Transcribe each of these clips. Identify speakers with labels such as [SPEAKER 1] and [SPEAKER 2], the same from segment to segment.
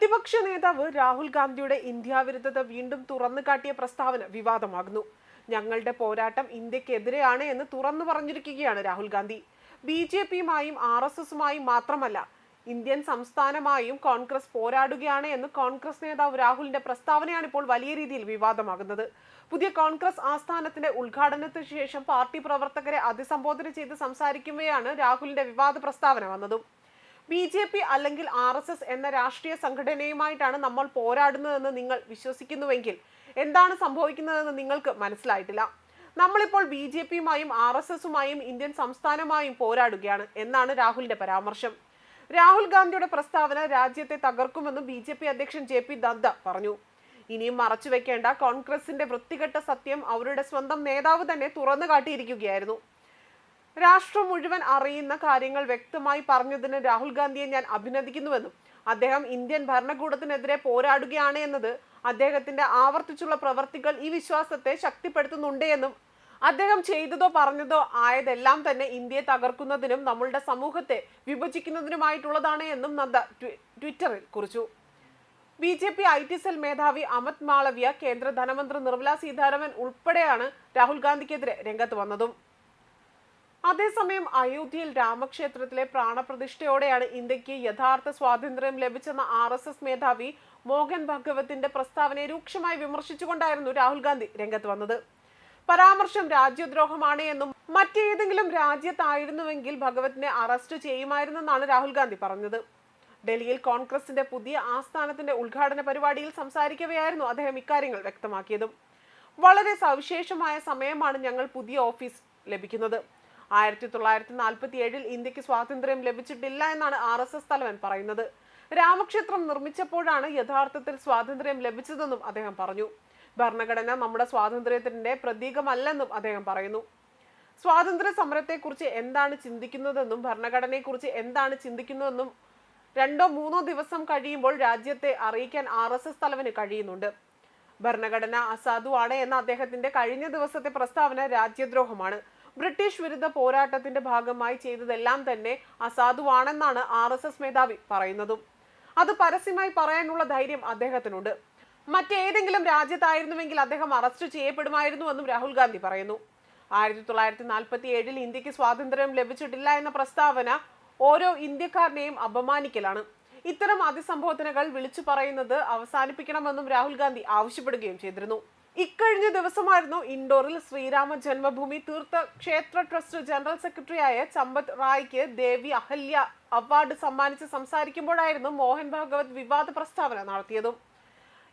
[SPEAKER 1] പ്രതിപക്ഷ നേതാവ് രാഹുൽ ഗാന്ധിയുടെ ഇന്ത്യ വിരുദ്ധത വീണ്ടും തുറന്നു കാട്ടിയ പ്രസ്താവന വിവാദമാകുന്നു. ഞങ്ങളുടെ പോരാട്ടം ഇന്ത്യക്കെതിരെയാണ് എന്ന് തുറന്നു പറഞ്ഞിരിക്കുകയാണ് രാഹുൽ ഗാന്ധി. ബി ജെ പിയുമായും ആർ എസ് എസുമായും മാത്രമല്ല ഇന്ത്യൻ സംസ്ഥാനമായും കോൺഗ്രസ് പോരാടുകയാണ് എന്ന് കോൺഗ്രസ് നേതാവ് രാഹുലിന്റെ പ്രസ്താവനയാണ് ഇപ്പോൾ വലിയ രീതിയിൽ വിവാദമാകുന്നത്. പുതിയ കോൺഗ്രസ് ആസ്ഥാനത്തിന്റെ ഉദ്ഘാടനത്തിന് ശേഷം പാർട്ടി പ്രവർത്തകരെ അഭിസംബോധന ചെയ്ത് സംസാരിക്കുമ്പോഴാണ് രാഹുലിന്റെ വിവാദ പ്രസ്താവന വന്നതും. ബി ജെ പി അല്ലെങ്കിൽ ആർ എസ് എസ് എന്ന രാഷ്ട്രീയ സംഘടനയുമായിട്ടാണ് നമ്മൾ പോരാടുന്നതെന്ന് നിങ്ങൾ വിശ്വസിക്കുന്നുവെങ്കിൽ എന്താണ് സംഭവിക്കുന്നതെന്ന് നിങ്ങൾക്ക് മനസ്സിലായിട്ടില്ല. നമ്മളിപ്പോൾ ബി ജെ പിയുമായും ആർ എസ് എസുമായും ഇന്ത്യൻ സംസ്ഥാനമായും പോരാടുകയാണ് എന്നാണ് രാഹുലിന്റെ പരാമർശം. രാഹുൽ ഗാന്ധിയുടെ പ്രസ്താവന രാജ്യത്തെ തകർക്കുമെന്നും ബി ജെ പി അധ്യക്ഷൻ ജെ പി നദ്ദ പറഞ്ഞു. ഇനിയും മറച്ചുവെക്കേണ്ട കോൺഗ്രസിന്റെ വൃത്തികെട്ട സത്യം അവരുടെ സ്വന്തം നേതാവ് തന്നെ തുറന്നു കാട്ടിയിരിക്കുകയായിരുന്നു രാഷ്ട്രം മുഴുവൻ അറിയുന്ന കാര്യങ്ങൾ വ്യക്തമായി പറഞ്ഞതിന് രാഹുൽ ഗാന്ധിയെ ഞാൻ അഭിനന്ദിക്കുന്നുവെന്നും അദ്ദേഹം ഇന്ത്യൻ ഭരണകൂടത്തിനെതിരെ പോരാടുകയാണ് എന്നത് അദ്ദേഹത്തിന്റെ ആവർത്തിച്ചുള്ള പ്രവർത്തികൾ ഈ വിശ്വാസത്തെ ശക്തിപ്പെടുത്തുന്നുണ്ട് എന്നും അദ്ദേഹം ചെയ്തതോ പറഞ്ഞതോ ആയതെല്ലാം തന്നെ ഇന്ത്യയെ തകർക്കുന്നതിനും നമ്മളുടെ സമൂഹത്തെ വിഭജിക്കുന്നതിനുമായിട്ടുള്ളതാണ് എന്നും നദ്ദ ട്വിറ്ററിൽ കുറിച്ചു. B J P I T cell മേധാവി അമിത് മാളവ്യ കേന്ദ്ര ധനമന്ത്രി നിർമ്മല സീതാരാമൻ ഉൾപ്പെടെയാണ് രാഹുൽ ഗാന്ധിക്കെതിരെ രംഗത്ത് വന്നതും. അതേസമയം അയോധ്യയിൽ രാമക്ഷേത്രത്തിലെ പ്രാണപ്രതിഷ്ഠയോടെയാണ് ഇന്ത്യയ്ക്ക് യഥാർത്ഥ സ്വാതന്ത്ര്യം ലഭിച്ചെന്ന ആർ എസ് എസ് മേധാവി മോഹൻ ഭഗവത്തിന്റെ പ്രസ്താവനയെ രൂക്ഷമായി വിമർശിച്ചുകൊണ്ടായിരുന്നു രാഹുൽ ഗാന്ധി രംഗത്ത് വന്നത്. പരാമർശം രാജ്യദ്രോഹമാണ് എന്നും മറ്റേതെങ്കിലും രാജ്യത്തായിരുന്നുവെങ്കിൽ ഭഗവതിനെ അറസ്റ്റ് ചെയ്യുമായിരുന്നെന്നാണ് രാഹുൽ ഗാന്ധി പറഞ്ഞത്. ഡൽഹിയിൽ കോൺഗ്രസിന്റെ പുതിയ ആസ്ഥാനത്തിന്റെ ഉദ്ഘാടന പരിപാടിയിൽ സംസാരിക്കവെയായിരുന്നു അദ്ദേഹം ഇക്കാര്യങ്ങൾ വ്യക്തമാക്കിയതും. വളരെ സവിശേഷമായ സമയമാണ് ഞങ്ങൾ പുതിയ ഓഫീസ് ലഭിക്കുന്നത്. ആയിരത്തി തൊള്ളായിരത്തി നാൽപ്പത്തി ഏഴിൽ ഇന്ത്യയ്ക്ക് സ്വാതന്ത്ര്യം ലഭിച്ചിട്ടില്ല എന്നാണ് ആർ എസ് എസ് തലവൻ പറയുന്നത്. രാമക്ഷേത്രം നിർമ്മിച്ചപ്പോഴാണ് യഥാർത്ഥത്തിൽ സ്വാതന്ത്ര്യം ലഭിച്ചതെന്നും അദ്ദേഹം പറഞ്ഞു. ഭരണഘടന നമ്മുടെ സ്വാതന്ത്ര്യത്തിന്റെ പ്രതീകമല്ലെന്നും അദ്ദേഹം പറയുന്നു. സ്വാതന്ത്ര്യ സമരത്തെക്കുറിച്ച് എന്താണ് ചിന്തിക്കുന്നതെന്നും ഭരണഘടനയെക്കുറിച്ച് എന്താണ് ചിന്തിക്കുന്നതെന്നും രണ്ടോ മൂന്നോ ദിവസം കഴിയുമ്പോൾ രാജ്യത്തെ അറിയിക്കാൻ ആർ എസ് എസ് തലവന് കഴിയുന്നുണ്ട്. ഭരണഘടന അസാധുവാണ് എന്ന അദ്ദേഹത്തിന്റെ കഴിഞ്ഞ ദിവസത്തെ പ്രസ്താവന രാജ്യദ്രോഹമാണ്. ബ്രിട്ടീഷ് വിരുദ്ധ പോരാട്ടത്തിന്റെ ഭാഗമായി ചെയ്തതെല്ലാം തന്നെ അസാധുവാണെന്നാണ് ആർ എസ് എസ് മേധാവി പറയുന്നതും. അത് പരസ്യമായി പറയാനുള്ള ധൈര്യം അദ്ദേഹത്തിനുണ്ട്. മറ്റേതെങ്കിലും രാജ്യത്തായിരുന്നുവെങ്കിൽ അദ്ദേഹം അറസ്റ്റ് ചെയ്യപ്പെടുമായിരുന്നുവെന്നും രാഹുൽ ഗാന്ധി പറയുന്നു. ആയിരത്തി തൊള്ളായിരത്തി നാൽപ്പത്തി ഏഴിൽ ഇന്ത്യയ്ക്ക് സ്വാതന്ത്ര്യം ലഭിച്ചിട്ടില്ല എന്ന പ്രസ്താവന ഓരോ ഇന്ത്യക്കാരനെയും അപമാനിക്കലാണ്. ഇത്തരം അതിസംബോധനകൾ വിളിച്ചു പറയുന്നത് അവസാനിപ്പിക്കണമെന്നും രാഹുൽ ഗാന്ധി ആവശ്യപ്പെടുകയും ചെയ്തിരുന്നു. ഇക്കഴിഞ്ഞ ദിവസമായിരുന്നു ഇൻഡോറിൽ ശ്രീരാമ ജന്മഭൂമി തീർത്ഥ ക്ഷേത്ര ട്രസ്റ്റ് ജനറൽ സെക്രട്ടറിയായ ചമ്പത് റായ്ക്ക് ദേവി അഹല്യ അവാർഡ് സമ്മാനിച്ച് സംസാരിക്കുമ്പോഴായിരുന്നു മോഹൻ ഭാഗവത് വിവാദ പ്രസ്താവന നടത്തിയതും.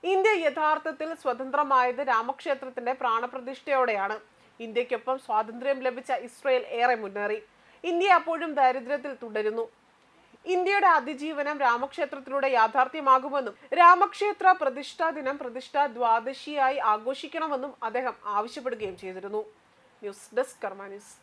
[SPEAKER 1] ഇന്ത്യ യഥാർത്ഥത്തിൽ സ്വതന്ത്രമായത് രാമക്ഷേത്രത്തിന്റെ പ്രാണപ്രതിഷ്ഠയോടെയാണ്. ഇന്ത്യക്കൊപ്പം സ്വാതന്ത്ര്യം ലഭിച്ച ഇസ്രയേൽ ഏറെ മുന്നേറി. ഇന്ത്യ അപ്പോഴും ദാരിദ്ര്യത്തിൽ തുടരുന്നു. ഇന്ത്യയുടെ അതിജീവനം രാമക്ഷേത്രത്തിലൂടെ യാഥാർത്ഥ്യമാകുമെന്നും രാമക്ഷേത്ര പ്രതിഷ്ഠാ ദിനം പ്രതിഷ്ഠാ ദ്വാദശിയായി ആഘോഷിക്കണമെന്നും അദ്ദേഹം ആവശ്യപ്പെടുകയും ചെയ്തിരുന്നു. News desk Karma news.